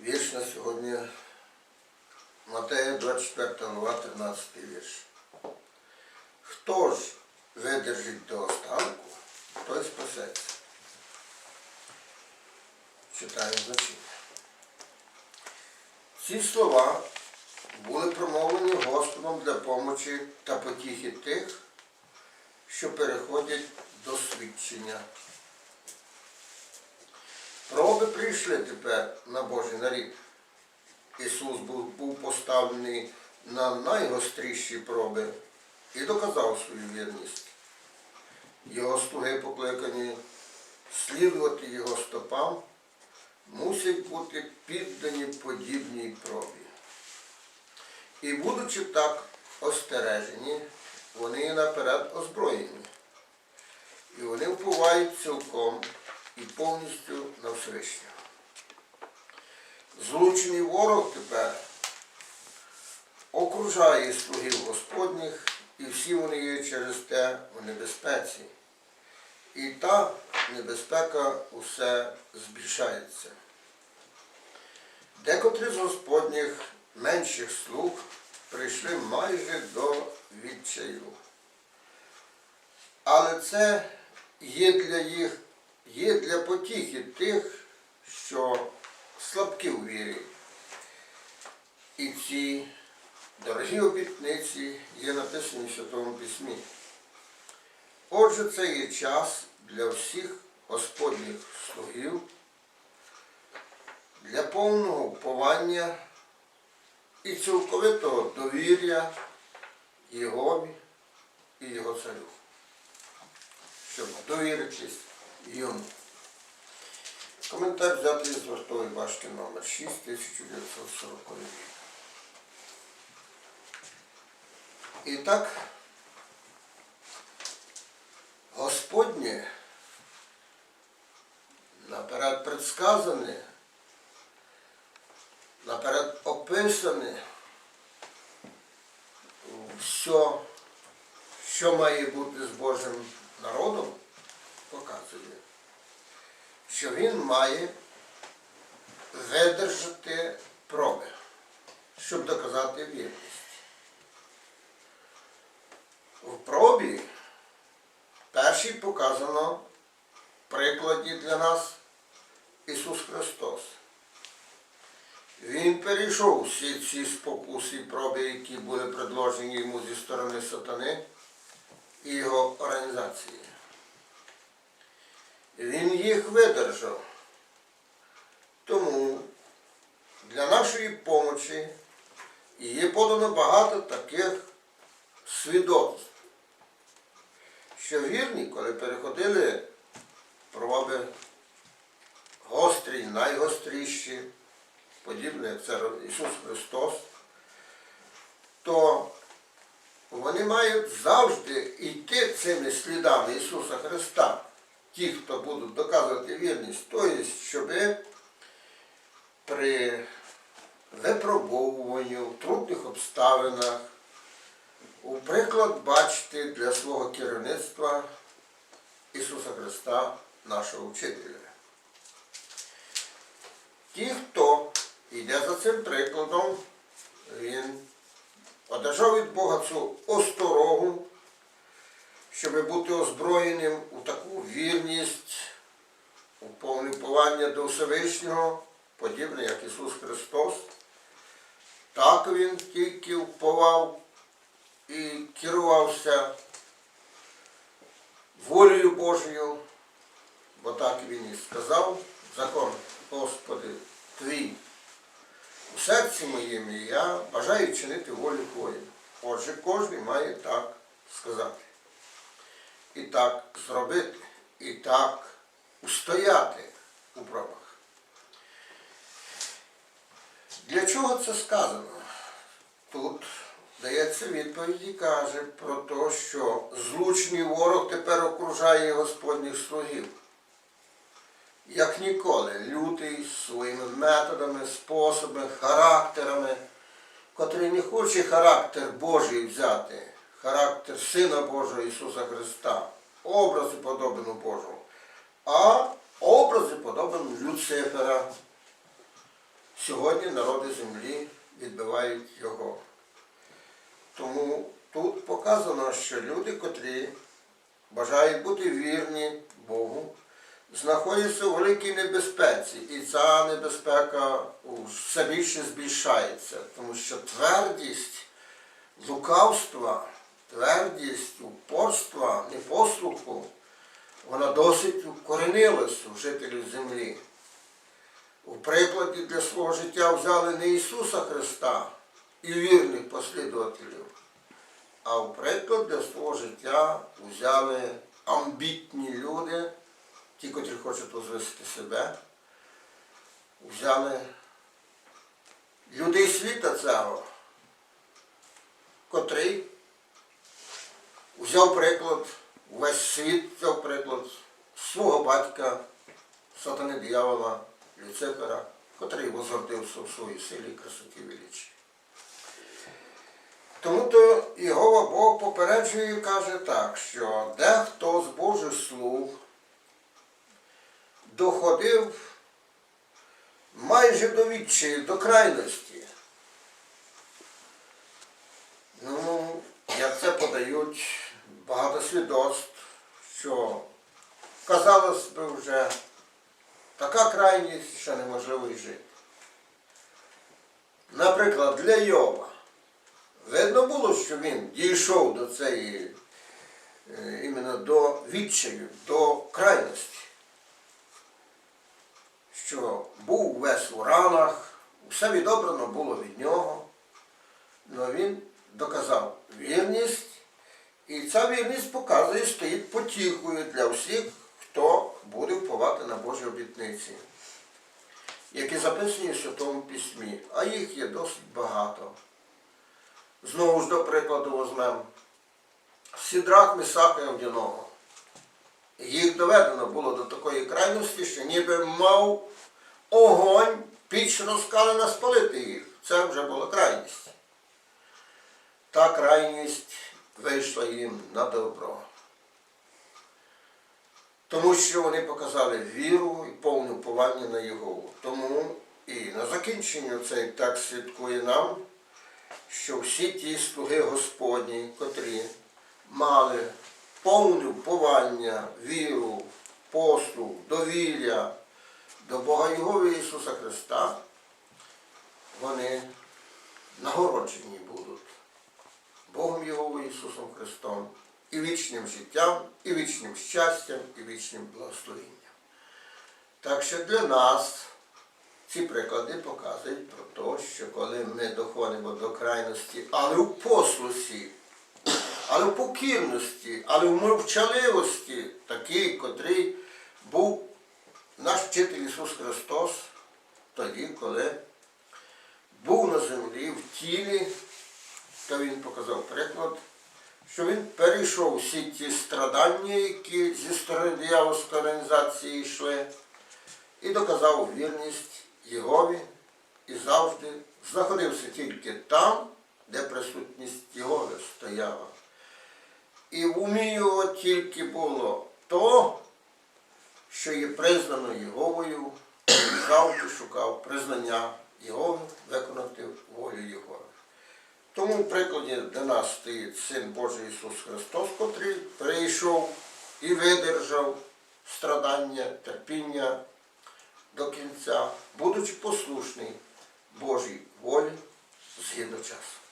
Вірш на сьогодні Матея 24 глава, 13 вірш. Хто ж видержить до останку, той спасеться. Читаю значення. Ці слова були промовлені Господом для помочі та потіхи тих, що переходять до свідчення. Проби прийшли тепер на Божий нарід. Ісус був, був поставлений на найгостріші проби і доказав свою вірність. Його слуги покликані слідувати його стопам, мусять бути піддані подібній пробі. І будучи так остережені, вони наперед озброєні. І вони впливають цілком і повністю на Всевишнього. Злучений ворог тепер окружає слугів Господніх, і всі вони є через те у небезпеці. І та небезпека усе збільшається. Декотрі з Господніх менших слуг прийшли майже до відчаю. Але це є для їх, є для потіхи тих, що слабкі у вірі. І ці дорогі обітниці є написані в Святому Письмі. Отже, це є час для всіх Господніх слугів, для повного уповання і цілковитого довір'я Єгові і Його царю, щоб довіритись йому. Коментар взятий з вартової башки номер 6 1940 рік. І так, Господнє наперед предсказане, наперед описане все, що має бути з Божим народом, показує що він має видержати проби, щоб доказати вірність. В пробі перший показано в прикладі для нас Ісус Христос. Він перейшов всі ці спокуси проби, які були предложені йому зі сторони сатани і його організації. Він їх видержав. Тому для нашої помочі є подано багато таких свідоцтв, що вірні, коли переходили проби гострі, найгостріші, подібне як це Ісус Христос, то вони мають завжди йти цими слідами Ісуса Христа ті, хто будуть доказувати вірність, тобто, щоб при випробовуванні в трудних обставинах у приклад бачити для свого керівництва Ісуса Христа, нашого вчителя. Ті, хто йде за цим прикладом, він одержав від Бога цю осторогу щоб бути озброєним у таку вірність, у повне уповання до Всевишнього, подібне, як Ісус Христос. Так Він тільки вповав і керувався волею Божою, бо так Він і сказав, закон, Господи, Твій. У серці моєму я бажаю чинити волю Твою. Отже, кожен має так сказати і так зробити, і так устояти у пробах. Для чого це сказано? Тут дається відповідь і каже про те, що злучний ворог тепер окружає Господніх слугів. Як ніколи, лютий своїми методами, способами, характерами, котрий не хоче характер Божий взяти характер Сина Божого Ісуса Христа, образи подобину Божого, а образи подобин Люцифера, сьогодні народи землі відбивають його. Тому тут показано, що люди, котрі бажають бути вірні Богу, знаходяться у великій небезпеці. І ця небезпека все більше збільшається, тому що твердість лукавства, твердість упорства, непослуху, вона досить укоренилась у жителів землі. У прикладі для свого життя взяли не Ісуса Христа і вірних послідователів, а у приклад для свого життя взяли амбітні люди, ті, котрі хочуть возвисити себе, взяли людей світа цього, котрий взяв приклад, весь світ взяв приклад свого батька, сатани диявола, Люцифера, котрий возгордився в своїй силі, красоті величі. Тому то Єгова Бог попереджує і каже так, що дехто з Божих слуг доходив майже до відчаю, до крайності. Ну, як це подають багато свідоцтв, що казалось би вже така крайність, що неможливо й жити. Наприклад, для Йова. Видно було, що він дійшов до цієї, е, іменно до відчаю, до крайності. Що був весь у ранах, все відобрано було від нього. але він доказав вірність, і ця вірність показує, стоїть потіхою для всіх, хто буде впливати на Божі обітниці, які записані в Святому Письмі, а їх є досить багато. Знову ж до прикладу візьмемо Сідрак, Мисака і Авдіного. Їх доведено було до такої крайності, що ніби мав огонь, піч розкалена спалити їх. Це вже була крайність. Та крайність вийшла їм на добро. Тому що вони показали віру і повне уповання на Єгову. Тому і на закінченню цей текст свідкує нам, що всі ті слуги Господні, котрі мали повне уповання, віру, послуг, довір'я до Бога Його Ісуса Христа, вони нагороджені будуть Богом Його Ісусом Христом і вічним життям, і вічним щастям, і вічним благословенням. Так що для нас ці приклади показують про те, що коли ми доходимо до крайності, але в послусі, але в покірності, але в мовчаливості, такий, котрий був наш вчитель Ісус Христос, тоді, коли був на землі в тілі, то Він показав приклад, що він перейшов всі ті страдання, які зі сторони диявольської організації йшли, і доказав вірність Єгові і завжди знаходився тільки там, де присутність Єгови стояла. І в його тільки було то, що є признано Єговою, і завжди шукав признання Єгови, виконати волю Єгови. Тому в прикладі для нас стоїть Син Божий Ісус Христос, котрий прийшов і видержав страдання, терпіння до кінця, будучи послушний Божій волі згідно часу.